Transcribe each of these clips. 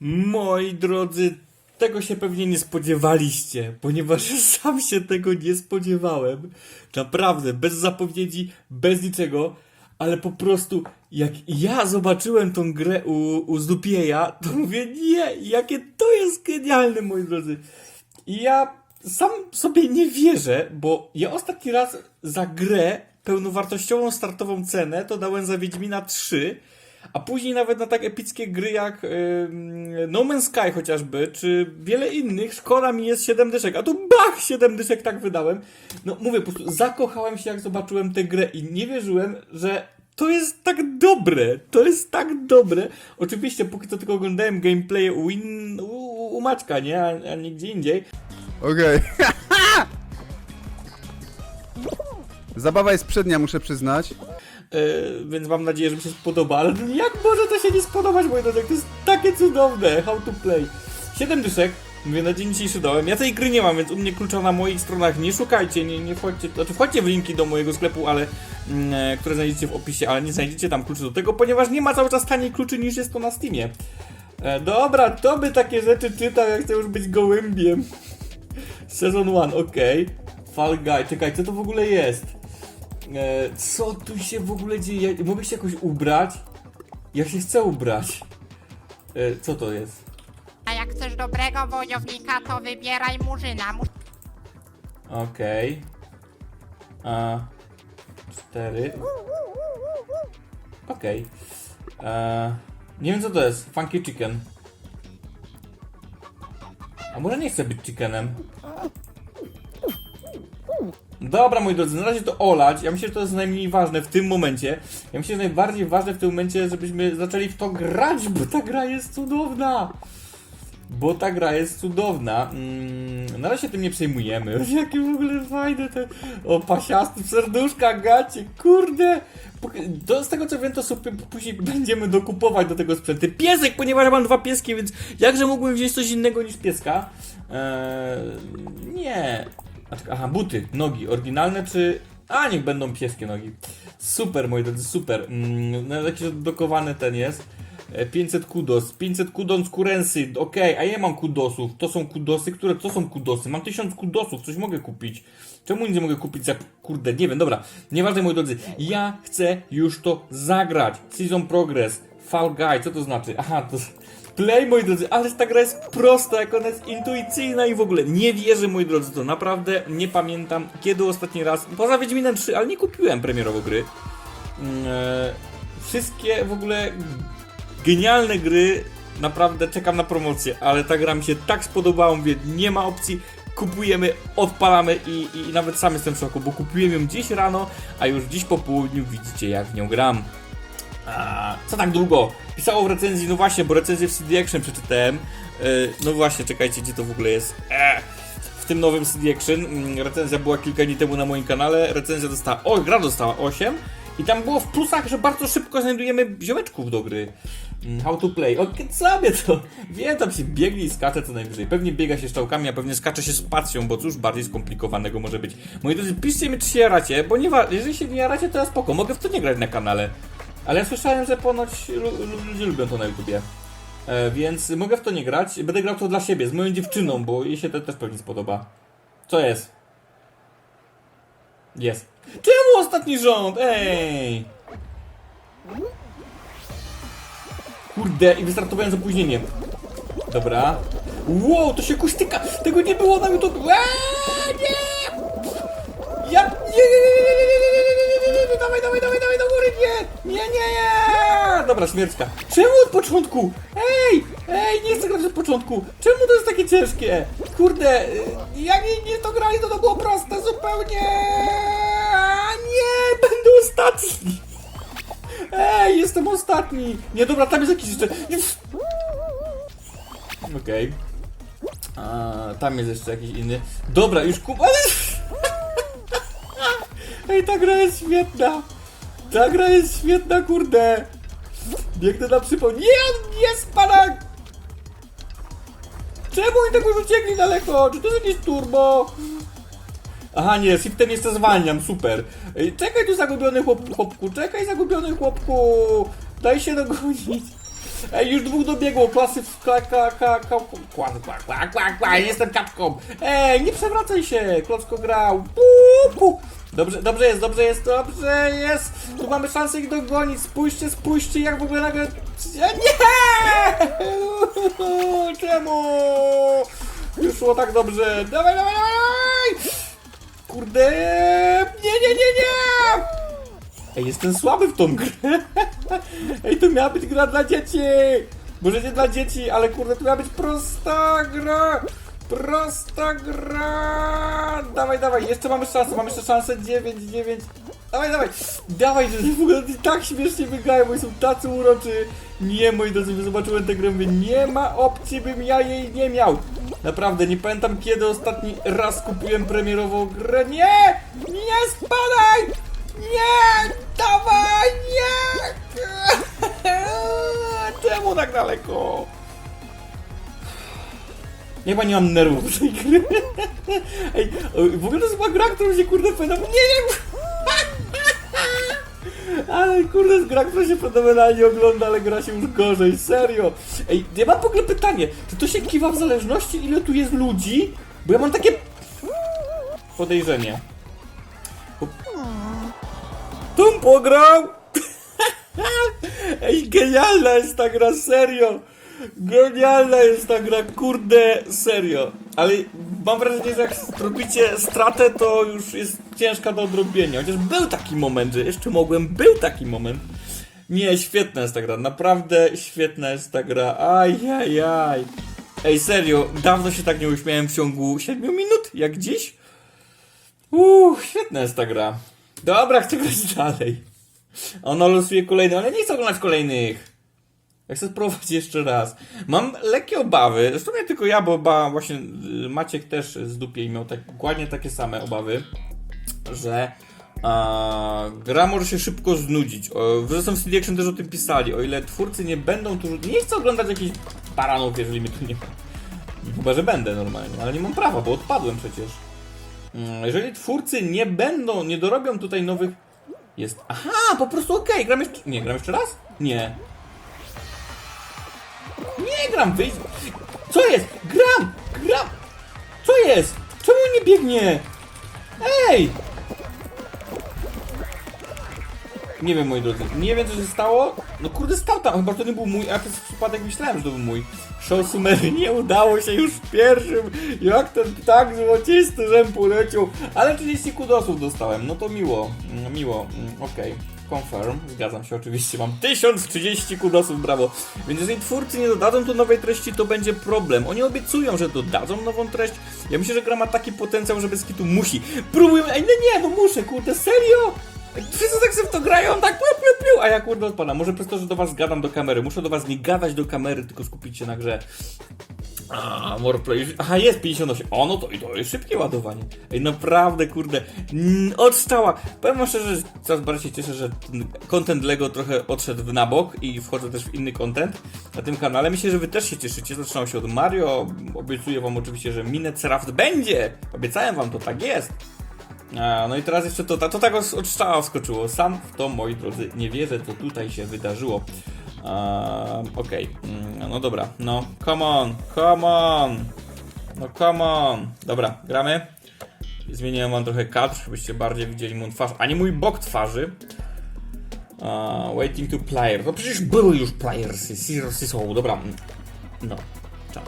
Moi drodzy, tego się pewnie nie spodziewaliście, ponieważ sam się tego nie spodziewałem. Naprawdę, bez zapowiedzi, bez niczego, ale po prostu jak ja zobaczyłem tą grę u, u Zdupieja, to mówię, nie, jakie to jest genialne, moi drodzy. I ja sam sobie nie wierzę, bo ja ostatni raz za grę pełnowartościową startową cenę to dałem za Wiedźmina 3, a później nawet na tak epickie gry jak ym, No Man's Sky chociażby, czy wiele innych, szkoda mi jest 7 dyszek, a tu bach 7 dyszek tak wydałem. No mówię, po prostu zakochałem się jak zobaczyłem tę grę i nie wierzyłem, że to jest tak dobre, to jest tak dobre. Oczywiście póki co tylko oglądałem gameplay u, in, u, u Maćka, nie, a, a nigdzie indziej. Okej. Zabawa jest przednia, muszę przyznać. Yy, więc mam nadzieję, że mi się spodoba, ale jak może to się nie spodobać, moi drodzy, to jest takie cudowne, how to play. 7 dyszek, mówię, na dzień dzisiejszy dałem, ja tej gry nie mam, więc u mnie klucza na moich stronach nie szukajcie, nie, nie wchodźcie, znaczy wchodźcie w linki do mojego sklepu, ale, mm, e, które znajdziecie w opisie, ale nie znajdziecie tam kluczy do tego, ponieważ nie ma cały czas taniej kluczy niż jest to na Steamie. E, dobra, to by takie rzeczy czytał, jak chcę już być gołębiem. Sezon 1, okej. Fall Guy, czekaj, co to w ogóle jest? E, co tu się w ogóle dzieje? Mogę się jakoś ubrać? Ja się chcę ubrać. E, co to jest? A jak chcesz dobrego wojownika, to wybieraj murzyna. Mu- Okej. A. Cztery. Okej. E, Nie wiem co to jest. Funky chicken. A może nie chcę być chickenem? Dobra, moi drodzy, na razie to olać. Ja myślę, że to jest najmniej ważne w tym momencie. Ja myślę, że najbardziej ważne w tym momencie, żebyśmy zaczęli w to grać, bo ta gra jest cudowna. Bo ta gra jest cudowna. Mm, na razie tym nie przejmujemy. Jakie w ogóle fajne te. O, pasiasty, serduszka, gacie, kurde. To z tego co wiem, to sobie później będziemy dokupować do tego sprzęty. Piesek, ponieważ mam dwa pieski, więc jakże mógłbym wziąć coś innego niż pieska? Eee, nie. Aha, buty, nogi, oryginalne czy. A, niech będą pieskie nogi. Super, moi drodzy, super. Mm, no, jakiś odblokowany ten jest. E, 500 kudos, 500 kudons kurensy, okej, a ja mam kudosów, to są kudosy, które to są kudosy, mam 1000 kudosów, coś mogę kupić. Czemu nic nie mogę kupić za, kurde, nie wiem, dobra, nieważne moi drodzy, ja chcę już to zagrać, Season Progress, Fall Guy, co to znaczy? Aha, to Play, moi drodzy, ale ta gra jest prosta, jak ona jest intuicyjna i w ogóle nie wierzę, moi drodzy, to naprawdę nie pamiętam, kiedy ostatni raz, poza Wiedźminem 3, ale nie kupiłem premierowo gry, Mm, e, wszystkie w ogóle genialne gry. Naprawdę czekam na promocję, ale ta gra mi się tak spodobała, mówię, nie ma opcji. Kupujemy, odpalamy i, i nawet sam jestem w szoku, bo kupiłem ją dziś rano, a już dziś po południu widzicie jak w nią gram. Co tak długo? Pisało w recenzji, no właśnie, bo recenzję w CD Action przeczytałem. Yy, no właśnie, czekajcie, gdzie to w ogóle jest. Eee, w tym nowym CD Action. Mm, recenzja była kilka dni temu na moim kanale. Recenzja dostała, o, gra dostała 8. I tam było w plusach, że bardzo szybko znajdujemy ziomeczków do gry. Mm, How to play. Okej, sobie to. Wiem, tam się biegnie i skacze co najwyżej. Pewnie biega się szczałkami, a pewnie skacze się spacją, bo cóż bardziej skomplikowanego może być. Moi drodzy, piszcie mi, czy się jaracie, bo nie jeżeli się nie jaracie, to ja spoko. Mogę w to nie grać na kanale. Ale ja słyszałem, że ponoć lu- lu- ludzie lubią to na YouTubie. E, więc mogę w to nie grać. Będę grał to dla siebie, z moją dziewczyną, bo jej się to też pewnie spodoba. Co jest? Jest. Czemu ostatni rząd? Ej! Kurde, i wystartowałem z opóźnieniem. Dobra. Wow, to się kustyka! Tego nie było na YouTube! Eee, nie! Ja... Nie, nie, nie, nie, nie, nie, nie, nie, nie, nie, nie, nie, dawaj, dawaj, dawaj, dawaj nie! Nie, nie, nie! Dobra, śmierćka. Czemu od początku? Ej! Ej, nie chcę grać od początku! Czemu to jest takie ciężkie? Kurde, y, jak nie, nie to grali, to to było proste zupełnie! Nie, będę ostatni! Ej, jestem ostatni! Nie, dobra, tam jest jakiś jeszcze... Okej. A, Tam jest jeszcze jakiś inny. Dobra, już kup... Ej, ta gra jest świetna! Ta gra jest świetna, kurde! Biegnę na przypał... Nie, on nie spada! Czemu oni tego już uciekli daleko? Czy to jest jakieś turbo? Aha, nie, shiftem jeszcze zwalniam, super. Czekaj tu zagubiony chłop, chłopku, czekaj zagubiony chłopku! Daj się dogonić. Ej, już dwóch dobiegło, klasy w kla, kla, kla, kla, kła, kła, kła, kła, kła, jestem kapką. Ej, nie przewracaj się, Klocko grał. Pu, Dobrze, dobrze jest, dobrze jest, dobrze jest. Tu mamy szansę ich dogonić. Spójrzcie, spójrzcie, jak w ogóle nagle... Nie! Czemu? Już szło tak dobrze. Dawaj, dawaj, dawaj! Kurde! Nie, nie, nie, nie! Ej, jestem słaby w tą grę. Ej, to miała być gra dla dzieci. Może nie dla dzieci, ale kurde, to miała być prosta gra. Prosta gra. Dawaj, dawaj, jeszcze mamy szansę, mamy jeszcze szansę 9, 9. Dawaj, dawaj, dawaj, że w ogóle tak śmiesznie biegają, bo są tacy uroczy. Nie, moi drodzy, zobaczyłem tę grę, mówię, nie ma opcji, bym ja jej nie miał. Naprawdę, nie pamiętam kiedy ostatni raz kupiłem premierową grę. Nie! Nie spadaj! Nie! Dawaj! Nie! Czemu tak daleko? Nie chyba nie mam nerwów do tej gry. Ej, w ogóle to jest chyba gra, którą się kurde fenomenalnie... Nie, nie! Ale kurde, jest gra, która się fenomenalnie ogląda, ale gra się już gorzej, serio. Ej, ja mam w ogóle pytanie, czy to się kiwa w zależności ile tu jest ludzi? Bo ja mam takie podejrzenie. Tum pograł! Ej, genialna jest ta gra, serio! Genialna jest ta gra, kurde, serio. Ale mam wrażenie, że jak zrobicie stratę, to już jest ciężka do odrobienia. Chociaż był taki moment, że jeszcze mogłem, był taki moment. Nie, świetna jest ta gra, naprawdę świetna jest ta gra. Ajajaj. Ej, serio, dawno się tak nie uśmiałem w ciągu 7 minut, jak dziś. Uuu, świetna jest ta gra. Dobra, chcę grać dalej. Ono losuje kolejny, ale nie chcę oglądać kolejnych. Ja chcę spróbować jeszcze raz. Mam lekkie obawy, zresztą nie tylko ja, bo ba, właśnie y, Maciek też z dupie miał tak, dokładnie takie same obawy, że a, gra może się szybko znudzić. Zresztą w CD Action też o tym pisali. O ile twórcy nie będą tu... Nie chcę oglądać jakichś baranów, jeżeli mnie tu nie ma. Chyba, że będę normalnie, ale nie mam prawa, bo odpadłem przecież. Mm, Jeżeli twórcy nie będą, nie dorobią tutaj nowych... Jest... Aha, po prostu okej, gram jeszcze... Nie, gram jeszcze raz? Nie. Nie gram, wyjdź... Co jest? Gram! Gram! Co jest? Czemu nie biegnie? Ej! Nie wiem, moi drodzy, nie wiem co się stało. No kurde, stał tam, chyba to nie był mój, a przez przypadek myślałem, że to był mój. Show Sumery nie udało się już w pierwszym, jak ten ptak złocisty żem poleciał, ale 30 kudosów dostałem, no to miło, mm, miło, mm, okej. Confirm, zgadzam się oczywiście, mam 1030 kudosów, brawo. Więc jeżeli twórcy nie dodadzą tu nowej treści, to będzie problem. Oni obiecują, że dodadzą nową treść. Ja myślę, że gra ma taki potencjał, że bez kitu musi. Próbuję, ej, no nie, no muszę, kurde, serio? Wszyscy tak sobie w to grają, tak piu, piu, piu, a ja kurde odpadam. Może przez to, że do was gadam do kamery. Muszę do was nie gadać do kamery, tylko skupić się na grze. A, Warplay. Aha, jest 58. O, no to i to jest szybkie ładowanie. Ej, naprawdę, kurde. Mm, Odstała. Powiem wam szczerze, że coraz bardziej się cieszę, że ten content Lego trochę odszedł w nabok i wchodzę też w inny content na tym kanale. Myślę, że wy też się cieszycie. Zaczynał się od Mario. Obiecuję wam oczywiście, że Minecraft będzie. Obiecałem wam, to tak jest. A, no i teraz jeszcze to, to tak od wskoczyło. Sam w to, moi drodzy, nie wierzę, co tutaj się wydarzyło. A, Okej, Mm, no dobra, no, come on, come on, no come on. Dobra, gramy. Zmieniłem wam trochę kadr, żebyście bardziej widzieli moją twarz, a nie mój bok twarzy. A, waiting to player, no przecież były już playersy, seriously są, dobra. No, czas.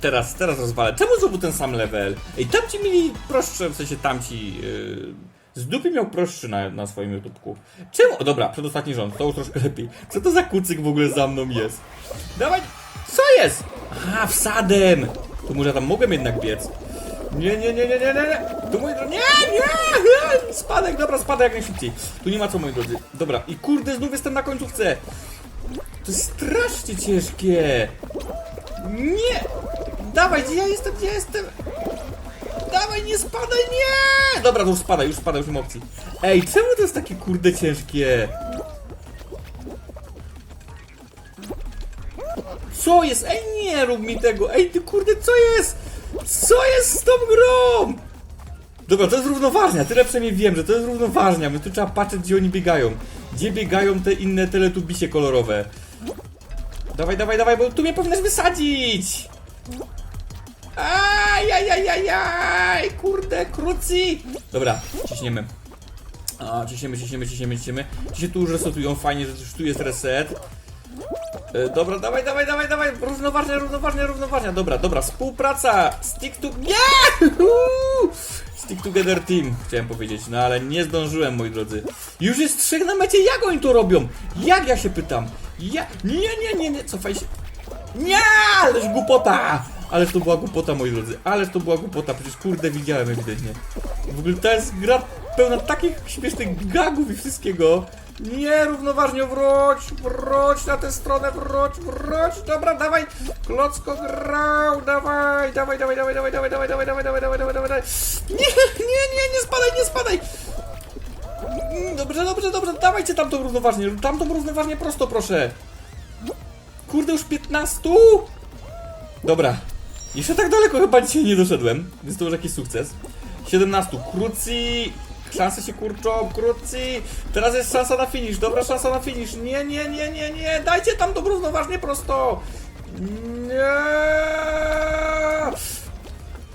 Teraz, teraz rozwalę. Czemu znowu ten sam level? Ej, tamci mieli prostsze, w sensie tamci... Yy, z dupy miał prostszy na, na swoim YouTubeku. Czemu? O, dobra, przedostatni rząd, to już troszkę lepiej. Co to za kucyk w ogóle za mną jest? Dawaj! Co jest? Aha, wsadem! To może tam mogłem jednak biec. Nie, nie, nie, nie, nie, nie. Tu mój drodzy. Nie, nie, nie! Spadek, dobra, spadek jak najszybciej. Tu nie ma co, moi drodzy. Dobra, i kurde, znów jestem na końcówce. To jest strasznie ciężkie. Nie! Dawaj, gdzie ja jestem, gdzie ja jestem? Dawaj, nie spadaj, nie! Dobra, to już spadaj, już spadaj, już nie ma opcji. Ej, czemu to jest takie kurde ciężkie? Co jest? Ej, nie rób mi tego! Ej, ty kurde, co jest? Co jest z tą grą? Dobra, to jest równoważnia, tyle przynajmniej wiem, że to jest równoważnia, my tu trzeba patrzeć, gdzie oni biegają. Gdzie biegają te inne teletubisie kolorowe. Dawaj, dawaj, dawaj, bo tu mnie powinnaś wysadzić! Ajajajajaj, kurde, kruci! Dobra, ciśniemy. A, ciśniemy, ciśniemy, ciśniemy, ciśniemy. Ci się tu już resetują, fajnie, że już tu jest reset. E, dobra, dawaj, dawaj, dawaj, dawaj, równoważnie, równoważnie, równoważnie. Dobra, dobra, współpraca, stick to... Nie! Stick together team, chciałem powiedzieć, no ale nie zdążyłem, moi drodzy. Już jest trzech na mecie, jak oni to robią? Jak ja się pytam? Ja... Nie, nie, nie, nie, cofaj się. Nie, ależ głupota! Ależ to była głupota, moi drodzy, ależ to była głupota, przecież kurde widziałem ewidentnie. W ogóle to jest gra pełna takich śmiesznych gagów i wszystkiego. Nie, równoważnie wróć, wróć na tę stronę, wróć, wróć, dobra, dawaj, klocko grał, dawaj, dawaj, dawaj, dawaj, dawaj, dawaj, dawaj, dawaj, dawaj, dawaj, dawaj, dawaj, dawaj, nie, nie, nie, nie spadaj, nie spadaj, Mm, dobrze, dobrze, dobrze, dawajcie tamtą równoważnie, tamtą równoważnie prosto, proszę, kurde, już 15? Dobra. Jeszcze tak daleko chyba dzisiaj nie doszedłem, więc to już jakiś sukces. 17. Kruci! Szanse się kurczą, kruci! Teraz jest szansa na finish, dobra szansa na finish. Nie, nie, nie, nie, nie! Dajcie tam to równoważnie prosto! Nie!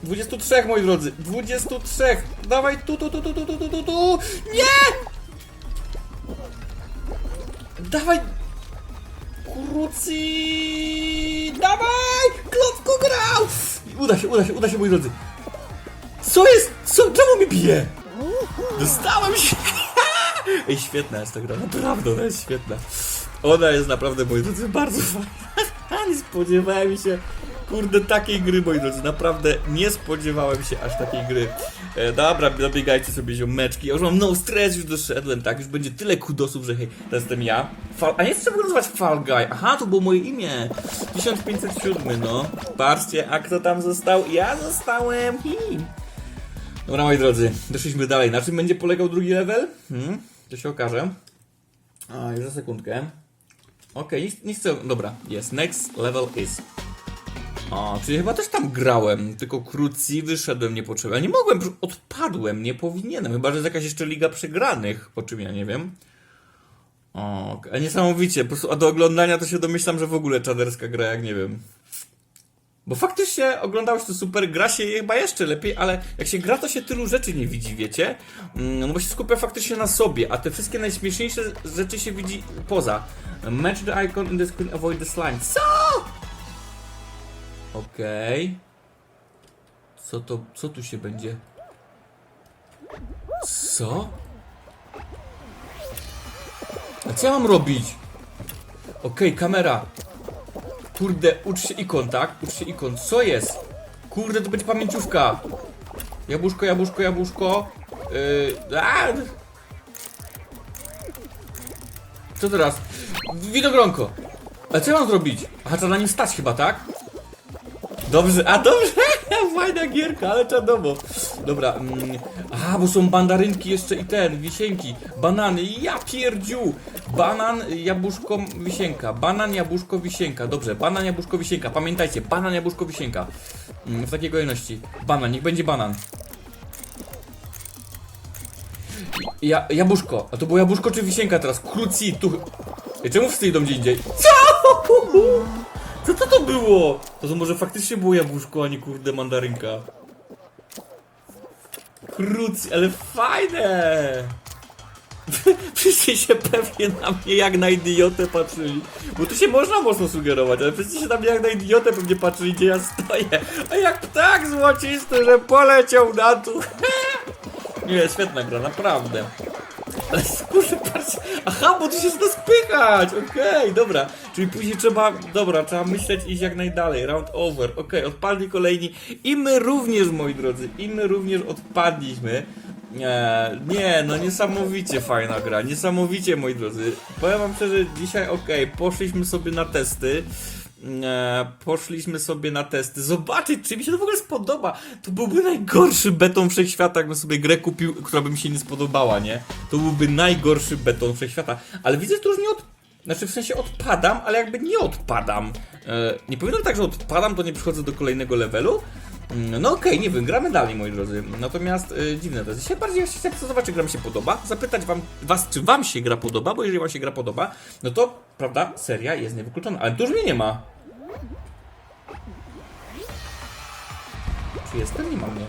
23, moi drodzy, 23! Dawaj tu, tu, tu, tu, tu, tu, tu, tu, tu! Nie! Dawaj! Kruci! Dawaj! Klocko grał! Uda się, uda się, uda się, moi drodzy. Co jest? Co? Czemu mi bije? Dostałem się! Ej, świetna jest ta gra, naprawdę, ona jest świetna. Ona jest naprawdę, moi drodzy, bardzo fajna. Nie spodziewałem się, kurde, takiej gry, moi drodzy. Naprawdę nie spodziewałem się aż takiej gry. E, dobra, dobiegajcie sobie ziomeczki. Ja już mam no stres, już doszedłem, tak? Już będzie tyle kudosów, że hej, to jestem ja. Fal... A nie trzeba nazywać Fall Guy. Aha, to było moje imię. 1507, no. Patrzcie, a kto tam został? Ja zostałem. Hi. Dobra, moi drodzy, doszliśmy dalej. Na czym będzie polegał drugi level? Hmm, to się okaże. A, już za sekundkę. Okej, nie, nie chcę. Dobra, jest. Next level is. O, czyli chyba też tam grałem, tylko krótki wyszedłem niepotrzebnie. Nie mogłem, odpadłem, nie powinienem. Chyba, że jest jakaś jeszcze liga przegranych, o czym ja nie wiem. O, a niesamowicie, po prostu, a do oglądania to się domyślam, że w ogóle czaderska gra, jak nie wiem. Bo faktycznie oglądałeś to super, gra się chyba jeszcze lepiej, ale jak się gra, to się tylu rzeczy nie widzi, wiecie? Mm, No bo się skupia faktycznie na sobie, a te wszystkie najśmieszniejsze rzeczy się widzi poza. Match the icon in the screen, avoid the slime. Co? Okej. Co to, co tu się będzie? Co? A co ja mam robić? Okej, kamera. Kurde, ucz się ikon, tak? Ucz się ikon. Co jest? Kurde, to będzie pamięciówka. Jabłuszko, jabłuszko, jabłuszko. Yy, a! Co teraz? Winogronko. A co ja mam zrobić? Aha, trzeba na nim stać chyba, tak? Dobrze, a dobrze! Fajna gierka, ale czadowo. Dobra, mm, a bo są mandarynki jeszcze i ten, wisienki, banany, ja pierdziu! Banan, jabłuszko, wisienka, banan, jabłuszko, wisienka, dobrze, banan, jabłuszko, wisienka, pamiętajcie, banan, jabłuszko, wisienka. Mm, w takiej kolejności. Banan, niech będzie banan. Ja, jabłuszko, a to było jabłuszko czy wisienka teraz? Kruci, tu... Czemu wszyscy idą gdzie indziej? Co? Co to to było? To, to może faktycznie było jabłuszko, a nie kurde mandarynka. Kruc, ale fajne! Wszyscy się pewnie na mnie jak na idiotę patrzyli. Bo tu się można mocno sugerować, ale wszyscy się na mnie jak na idiotę pewnie patrzyli, gdzie ja stoję. A jak ptak złocisty, że poleciał na dół. Nie, świetna gra, naprawdę. Ale kurczę, patrz. Aha, bo tu się da spychać! Okej, dobra. Czyli później trzeba. Dobra, trzeba myśleć iść jak najdalej. Round over. Okej, odpadli kolejni. I my również, moi drodzy. I my również odpadliśmy. Nie, nie, no niesamowicie fajna gra. Niesamowicie, moi drodzy. Powiem wam szczerze, dzisiaj okej, poszliśmy sobie na testy. E, poszliśmy sobie na testy, zobaczyć, czy mi się to w ogóle spodoba. To byłby najgorszy beton wszechświata, jakbym sobie grę kupił, która by mi się nie spodobała, nie? To byłby najgorszy beton wszechświata. Ale widzę, że to już nie od... Znaczy w sensie odpadam, ale jakby nie odpadam. E, nie powinienem tak, że odpadam, to nie przychodzę do kolejnego levelu. Mm, No okej, nie wiem, gramy dalej, moi drodzy. Natomiast y, dziwne to jest. Się bardziej chcę zobaczyć, czy gra mi się podoba. Zapytać wam, was, czy wam się gra podoba, bo jeżeli wam się gra podoba, no to, prawda, seria jest niewykluczona. Ale tu już mnie nie ma. Czy jestem? Nie ma mnie.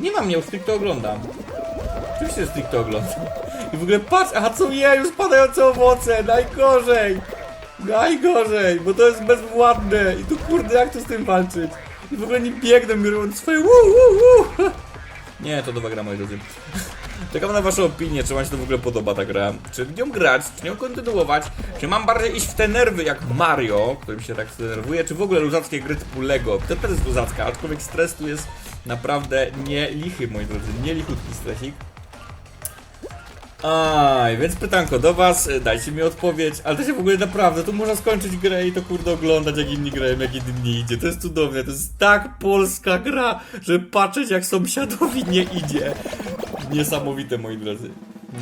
Nie ma mnie, już stricte oglądam. Oczywiście stricte oglądam. I w ogóle patrz, aha co je, już padające owoce, najgorzej. Najgorzej, bo to jest bezwładne. I tu kurde, jak tu z tym walczyć? I w ogóle nie biegnę, biorą swoje wu, wu, wu. Nie, to nowa gra, moi drodzy. Czekam na waszą opinię, czy wam się to w ogóle podoba ta gra. Czy nią grać, czy nią kontynuować, czy mam bardziej iść w te nerwy jak Mario, którym się tak denerwuje, czy w ogóle luzackie gry typu Lego. To też jest luzacka, aczkolwiek stres tu jest naprawdę nie lichy, moi drodzy, nie lichutki stresik. Aj, więc pytanko do was, dajcie mi odpowiedź, ale to się w ogóle naprawdę, tu można skończyć grę i to kurde oglądać jak inni grają, jak inni idzie, to jest cudowne, to jest tak polska gra, że patrzeć jak sąsiadowi nie idzie. Niesamowite moi drodzy.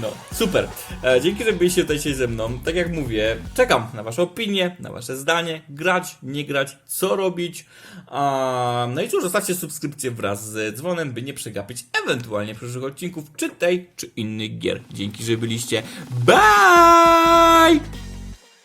No, super. E, dzięki, że byliście tutaj dzisiaj ze mną. Tak jak mówię, czekam na wasze opinie, na wasze zdanie. Grać, nie grać, co robić. A, no i cóż, zostawcie subskrypcję wraz z dzwonem, by nie przegapić ewentualnie przyszłych odcinków, czy tej, czy innych gier. Dzięki, że byliście. Bye!